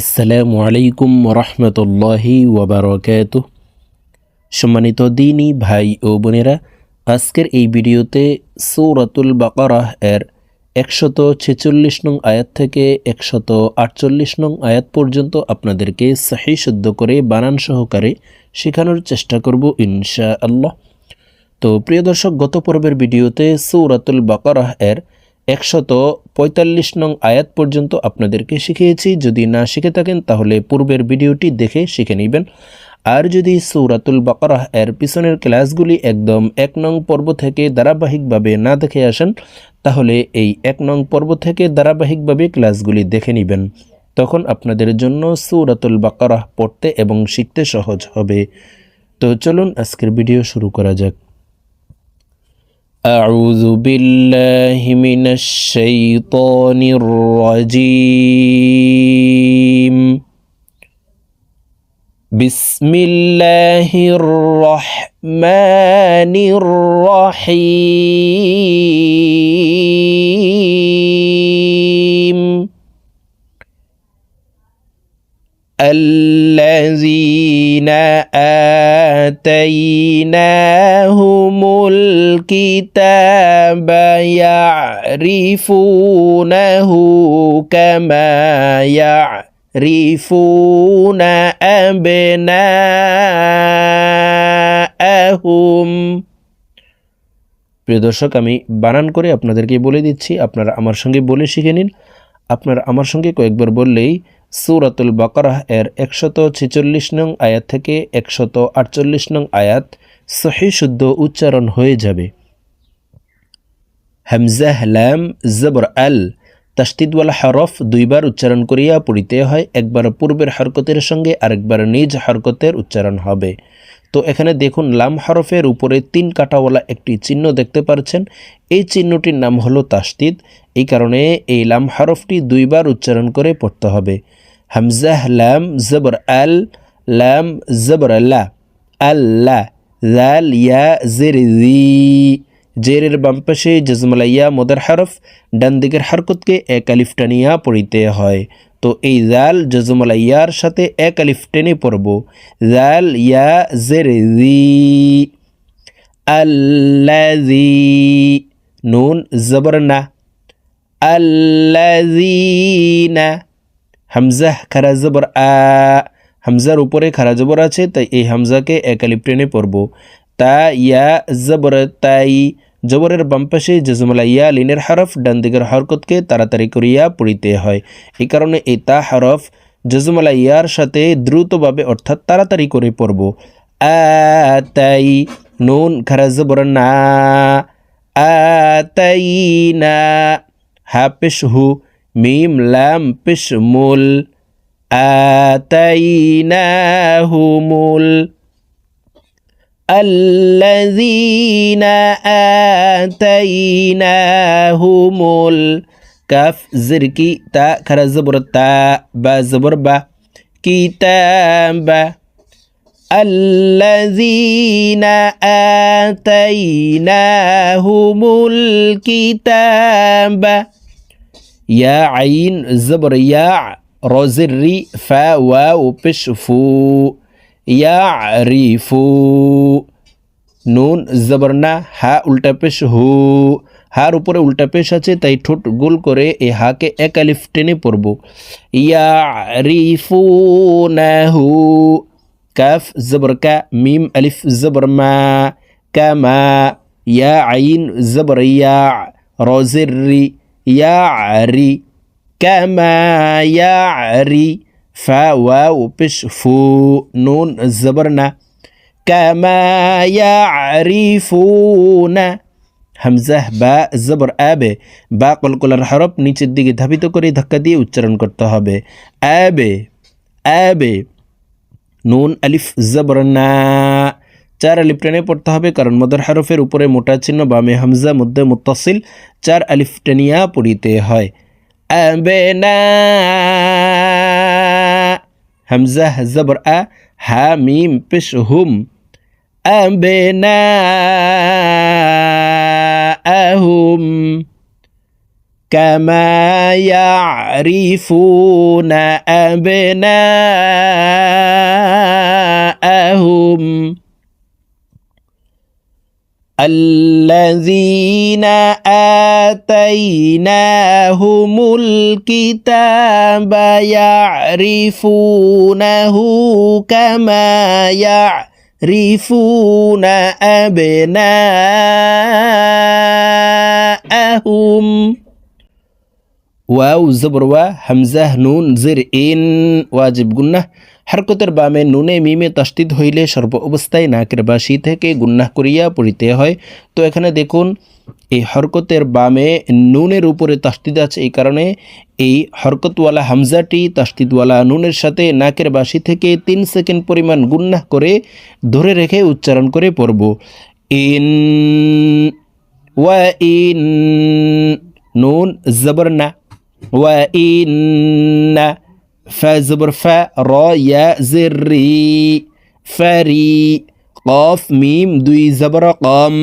আসসালামু আলাইকুম রহমতুল্লাহি ওবরকাত সম্মানিত দিনী ভাই ও বোনেরা, আজকের এই ভিডিওতে সৌরাতুল বাকারাহ এর একশত ছেচল্লিশ নং আয়াত থেকে একশত আটচল্লিশ নং আয়াত পর্যন্ত আপনাদেরকে সাহি শুদ্ধ করে, বানান সহকারে শেখানোর চেষ্টা করব ইনশা আল্লাহ তো প্রিয় দর্শক, গত পর্বের ভিডিওতে সৌরাতুল বাকারাহ এর একশত পঁয়তাল্লিশ নং আয়াত পর্যন্ত আপনাদেরকে শিখিয়েছি। যদি না শিখে থাকেন, তাহলে পূর্বের ভিডিওটি দেখে শিখে নেবেন। আর যদি সৌরাতুল বাকারাহ এর পিছনের ক্লাসগুলি একদম এক নং পর্ব থেকে ধারাবাহিকভাবে না দেখে আসেন, তাহলে এই এক নং পর্ব থেকে ধারাবাহিকভাবে ক্লাসগুলি দেখে নেবেন। তখন আপনাদের জন্য সৌরাতুল বাকারাহ পড়তে এবং শিখতে সহজ হবে। তো চলুন আজকের ভিডিও শুরু করা যাক। أعوذ بالله من الشيطان الرجيم. بسم الله الرحمن الرحيم. الذين آتيناهم الكتاب يعرفونه كما يعرفون أبناءهم প্রিয় দর্শক আমি বানান করে আপনাদেরকে বলে দিচ্ছি আপনারা আমার সঙ্গে বলে শিখে নিন আপনারা আমার সঙ্গে কয়েকবার বললেই সৌরাতুল বাকারাহ এর একশত ছেচল্লিশ নং আয়াত থেকে একশত আটচল্লিশ নং আয়াত সহি শুদ্ধ উচ্চারণ হয়ে যাবে। হামজাহ ল্যাম জবর আল তাস্তিদওয়ালা হরফ দুইবার উচ্চারণ করিয়া পড়িতে হয়, একবার পূর্বের হরকতের সঙ্গে আরেকবার নিজ হরকতের উচ্চারণ হবে। তো এখানে দেখুন, লাম হরফের উপরে তিন কাটাওয়ালা একটি চিহ্ন দেখতে পারছেন। এই চিহ্নটির নাম হলো তাস্তিদ এই কারণে এই লাম হরফটি দুইবার উচ্চারণ করে পড়তে হবে। হামজাহ লাম জবর আল লাম জবর লা আল্লা জাল ইয়া জের জেরের বাম পাশে জজমালাইয়া মদার হরফ ডান দিকের হরকতকে এক আলিফ টানিয়া পড়িতে হয়। তো এই জাল জজমালাইয়ার সাথে এক আলিফ টেনে পড়ব। জাল ইয়া জের আল্লাজি নুন জবর না আল্লাজিনা হামজাহ খারা জবর আ, হামজার উপরে খারা জবর আছে, তাই এই হামজাকে একালিপ টেনে পড়ব। তা, ইয়া, জবর, তাই, জবরের বাম পাশে জজমলা, ইয়া, লিনের হরফ, ডান হরকতকে তাড়াতাড়ি করিয়া পড়িতে হয়। এই কারণে এই তা হরফ জজমলা, ইয়ার সাথে দ্রুতভাবে, অর্থাৎ তাড়াতাড়ি করে পড়ব। আ, তাই, নুন খারা জবর না। আ, তাই, না। হা পেশ হু মিম লাম পেশ মুল আতাইনাহুমুল الذين آتيناهم الكاف زركي تا خرا زبر تا با زبر با كتاب الذين آتيناهم الكتاب ইয়া আইন জবর ইয়া রজির রি ফা ওয়া উপিস ফু ইয়া রি ফু নুন জবরনা হা উল্টা পেশ, হু. হার উপরে উল্টা পেশ আছে, তাই ঠোঁট গোল করে এ হাকে এক আলিফ টেনে পড়ব। ইয়া রিফু না হু। কাফ, জবর, কা, মিম, আলিফ, জবর, মা। কামা ইয়া আইন, জবর, ইয়া রজির রি। ইয়া রি কামা ইয়া রি ফা ওয়াও পেশ ফু নুন জবর না كما يعرفون হামজাহ বা জবর আবে বা কলকলার হরফ নিচের দিকে ধাবিত করে ধাক্কা দিয়ে উচ্চারণ করতে হবে আবে আবে নুন আলিফ জবর না চার আলিফ টেনে পড়তে হবে কারণ মদর হরফের উপরে মোটা চিহ্ন বামে হামজা মধ্যে মুতাসিল চার আলিফ টেনিয়া পড়িতে হয় আবে না হামজাহ জবর আ হা মিম পেশ হুম أبناءهم كما يعرفون أبناءهم الذين آتيناهم الكتاب يعرفونه كما يعرفون أبناءهم. واو زبر و همزة نون زر إن واجب قلنا. হরকতের বামে নুনে মিমে তাস্তিদ হইলে সর্ব অবস্থায় নাকের বাসি থেকে গুন্নাহ করিয়া পড়িতে হয়। তো এখানে দেখুন, এই হরকতের বামে নুনের উপরে তাস্তিদ আছে এই কারণে এই হরকতওয়ালা হামজাটি তাস্তিদওয়ালা নুনের সাথে নাকের বাসি থেকে তিন সেকেন্ড পরিমাণ গুন্নাহ করে ধরে রেখে উচ্চারণ করে পড়ব। ইন ওয়া ইন, নুন জবর ফ্যা জবর ফ্যা র ইয়া জির রি ফ্যারি কফ মিম দুই জবর কম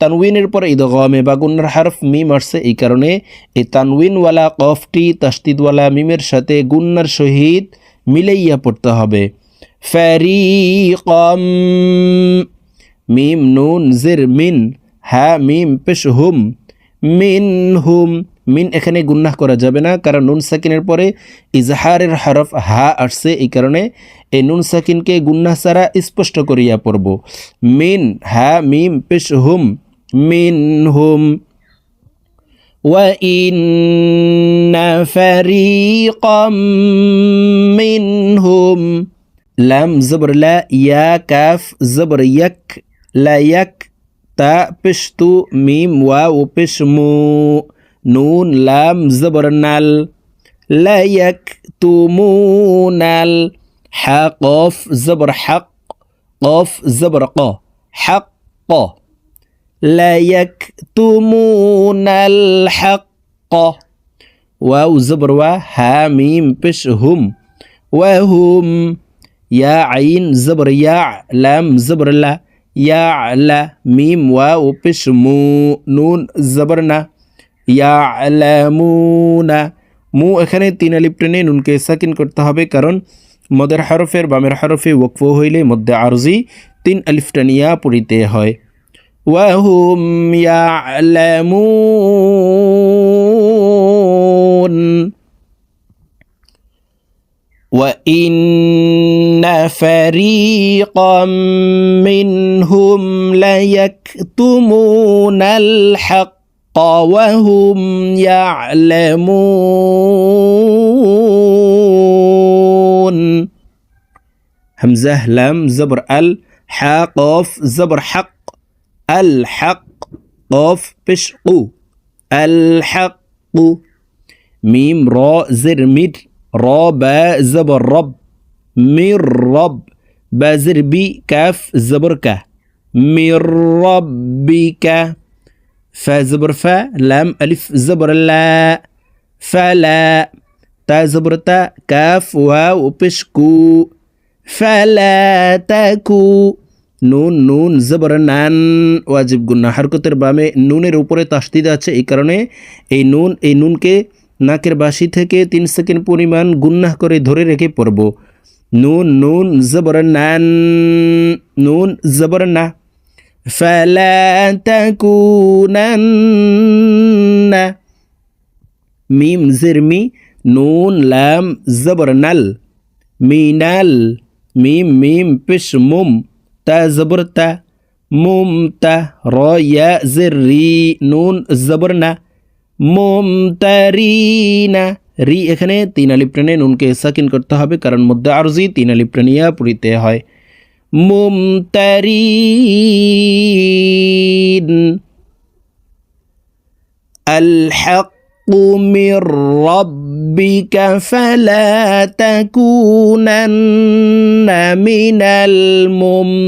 তানউইনের পরে ঈদ গমে বা গুন্নার হারফ মিম আসছে এই কারণে এই তানউইনওয়ালা কফটি তাস্তিদওয়ালা মিমের সাথে গুন্নার সহিত মিলাইয়া পড়তে হবে ফ্যারি কম মিম নুন জির মিন হ্যা মিম পেশ হুম মিন হুম মিন এখানে গুন্নাহ করা যাবে না কারণ নুন সাকিনের পরে ইজহারের হরফ হা আসছে এই কারণে এই নুন সাকিনকে গুন্নাহ ছাড়া স্পষ্ট করিয়া পড়ব মিন হা মিম পেশ হুম মিন হুম وإن فريقا منهم لام زبر لا يا كاف زبر يك لا يك تا پشتو ميم نون لام زبرنال لا يكتمون حقف زبر حق قف زبر ق حق لا يكتمون الحق واو زبر و هاميم بش هم. وهم يا عين زبر يا لام زبر لا. يا لا ميم واو بش مو نون زبرنا ইয়ালামুনা মু এখানে তিন আলিপ টেনে নুনকে সাকিন করতে হবে কারণ মদের হরফের বামের হরফে ওকফ হইলে মধ্যে আরজি তিন আলিফ টানিয়া পড়িতে হয় ওয়াহুম ইয়ালামুন وإن فريقا منهم ليكتمون الحق وهم يعلمون. همزة لام زبر أل حا قاف زبر حق الحق قاف بشقو الحق ميم را زر مد را با زبر رب من رب با زر بي كاف زبر كه من ربك ফ্যা জবর ফ্যা লাম আলিফ জবর লা ফ্যা লা তা জবর তা কাফ ওয়া ও পেশ কু কু নুন নুন জবর নান ওয়াজিব গুন্না হারকতের বামে নুনের উপরে তাস্তিদ আছে এই কারণে এই নুন এই নুনকে নাকের বাসি থেকে তিন সেকেন্ড পরিমাণ গুন্না করে ধরে রেখে পড়ব নুন নুন জবর নান নুন জবর না فلا تكونن ميم زرمي نون لام زبر نل مينال ميم ميم بش مم تا زبر تا مم تا را يا زري نون زبرنا মুমতারিনা রি এখানে তিন আলিপ টেনে নুনকে সাকিন করতে হবে কারণ মধ্যে আরজি তিন আলিপ টেনিয়া পড়িতে হয় ممترين. الحق من ربك فلا تكونن من الممترين.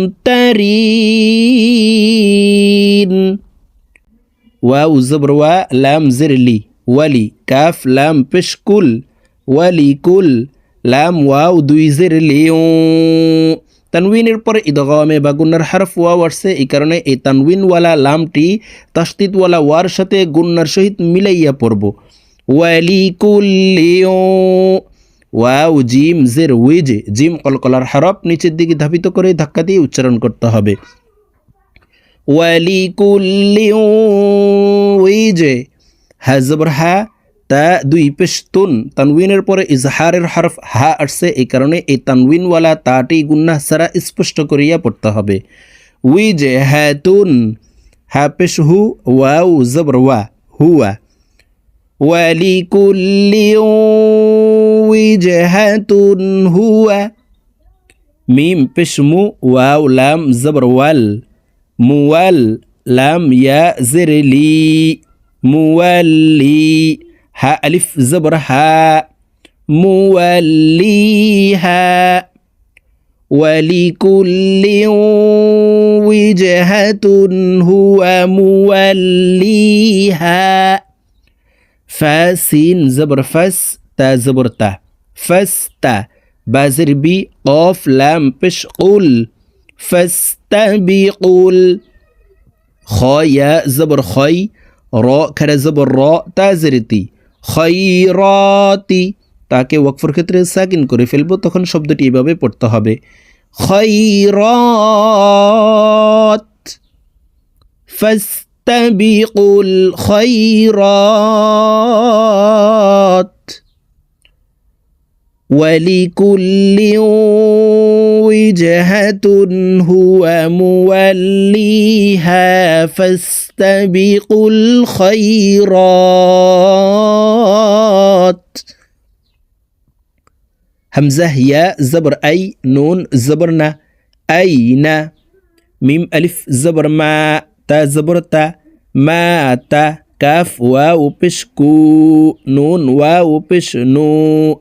واو زبر وا لام زر لي. ولي كاف لام بش كل. ولي كل لام واو دوي زر لي. তানউইনের পরে ইদগামে বা গুন্নার হারফ ওয়াও আসছে, এই কারণে এই তানউইনওয়ালা লামটি তাস্তিদওয়ালা ওয়ার সাথে গুন্নার সহিত মিলাইয়া পড়ব। ওয়ালি কুল্লিও ওয়াও, জিম, জের, উইজ, জিম, কলকলার হরফ নিচের দিকে ধাবিত করে ধাক্কা দিয়ে উচ্চারণ করতে হবে। ওয়ালি কুল্লিও উইজ হ্যা জবর হ্যা তা দুই পেশ তুন তানউইনের পরে ইজহারের হরফ হা আসছে এই কারণে এই তানউইনওয়ালা তাটি গুন্না সারা স্পষ্ট করিয়া পড়তে হবে উইজ হ্যা তুন হা পেশ হু ওয়াও জবর ওয়া হুয়া ولكل وجهة هو ميم بشمو واو لام زبر وال موال لام يا زر لي مولي ها ألف زبر ها. موليها ولكل وجهة هو موليها. فاسين زبر فس تا زبر تا فس تا بازر بي قاف لام بش قول. فاستبقوا خايا زبر خي راء كره زبر راء تا খৈরতি, তাকে ওয়াকফর ক্ষেত্রে সাকিন করে ফেলব, তখন শব্দটি এভাবে পড়তে হবে। খয়রত ফাস্তাবিকুল খয়রত ولكل وجهة هو موليها فاستبقوا الخيرات. همزة يا زبر أي نون زبرنا أين؟ ميم ألف زبر ما تا زبر تا ما تا كاف واو بش كو نون واو بش نو.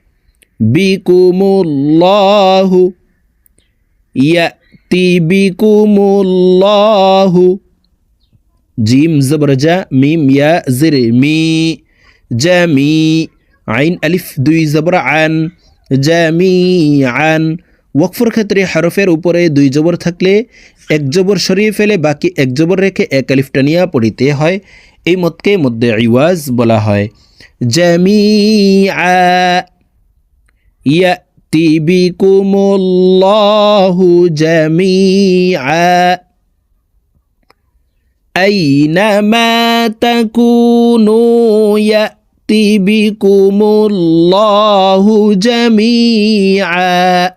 বিকুমুল্লাহু, ইয়াতি বিকুমুল্লাহু। জিম জবরজা মিম, ইয়া, জির, মি জামি আইন, আলিফ, দুই, জবর, আন জামি আন। ওয়াকফর ক্ষেত্রে হরফের উপরে দুই জবর থাকলে এক জবর সরিয়ে ফেলে, বাকি এক জবর রেখে এক আলিফ টানিয়া পড়িতে হয়। এই মতকে মধ্যে ইওয়াজ বলা হয়। জামি আ يأتي بكم الله جميعا أينما تكونوا يأتي بكم الله جميعا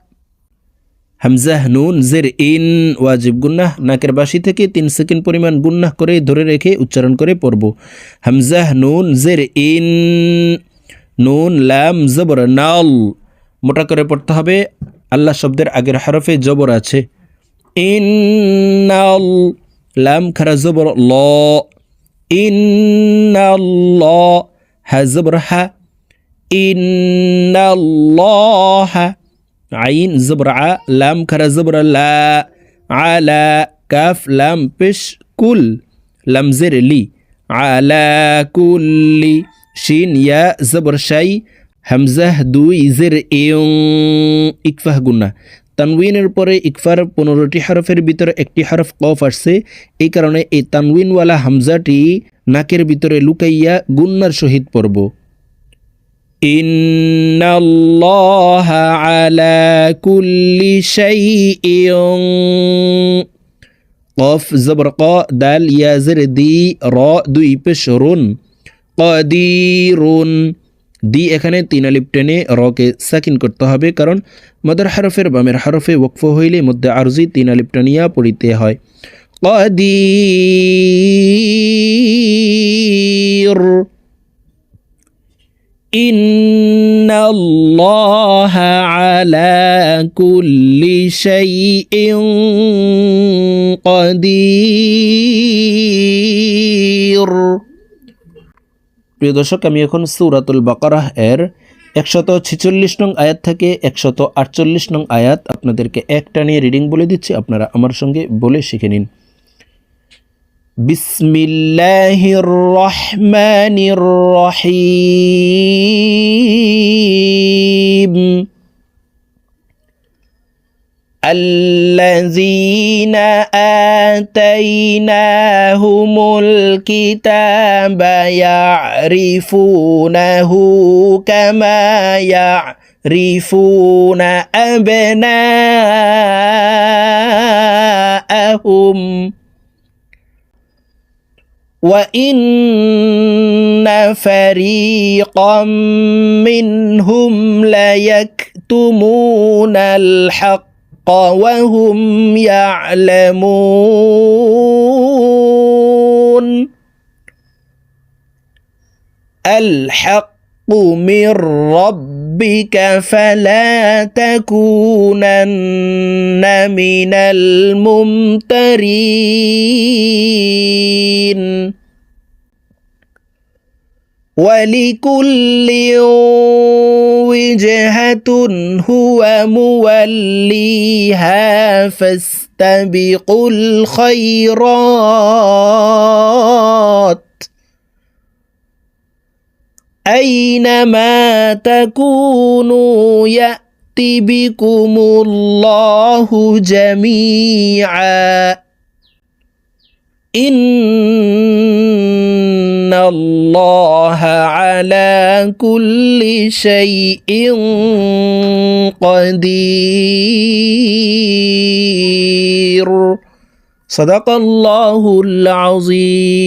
হামজাহ নুন জের ইন ওয়াজিব গুন্নাহ নাকের বাসি থেকে তিন সেকেন্ড পরিমাণ গুন্নাহ করে ধরে রেখে উচ্চারণ করে পড়ব হামজাহ নুন জের ইন নুন লাম জবর নাল মোটা করে পড়তে হবে। আল্লাহ শব্দের আগের হরফে জবর আছে। ইন্নাল লাম খারা জবর ল। ইন্নাল হা জবর হা। ইন্নাল্লাহ আইন জবর আ। লাম খারা জবর লা। আলা কাফ লাম পেশ কুল। লাম জের লি। আলা কুল্লি শিন ইয়া জবর শাই। হামজাহ দুই জের ইয়ং ইকফাহ গুন্না তানউইনের পরে ইকফার পনেরোটি হরফের ভিতরে একটি হরফ কফ আসছে। এই কারণে এই তানউইনওয়ালা হামজাটি নাকের ভিতরে লুকাইয়া গুন্নার সহিত পড়ব। কফ, জবর, ক, দাল, ইয়া, জের, দি, র, দুই, পেশ, রুন। কদিরুন। দি এখানে তিন আলিপ টেনে রকে সাকিন করতে হবে কারণ মদার হরফের বামের হরফে ওকফ হইলে মধ্যে আরজি তিন আলিপ টানিয়া পড়িতে হয় কদির إن الله على كل شيء قدير প্রিয় দর্শক, আমি এখন সৌরাতুল বাকারাহ এর একশত ছেচল্লিশ নং আয়াত থেকে একশত আটচল্লিশ নং আয়াত আপনাদেরকে একটা নিয়ে রিডিং বলে দিচ্ছি। আপনারা আমার সঙ্গে বলে শিখে নিন। বিসমিল্লাহির রহমানির রহিম। الذين آتيناهم الكتاب يعرفونه كما يعرفون أبناءهم. وإن فريقا منهم ليكتمون الحق وهم يعلمون. الحق من ربك فلا تكونن من الممترين. ولكل وجهة هو موليها فاستبقوا الخيرات. أينما تكونوا يأت بكم الله جميعا. إن الله على كل شيء قدير. صدق الله العظيم.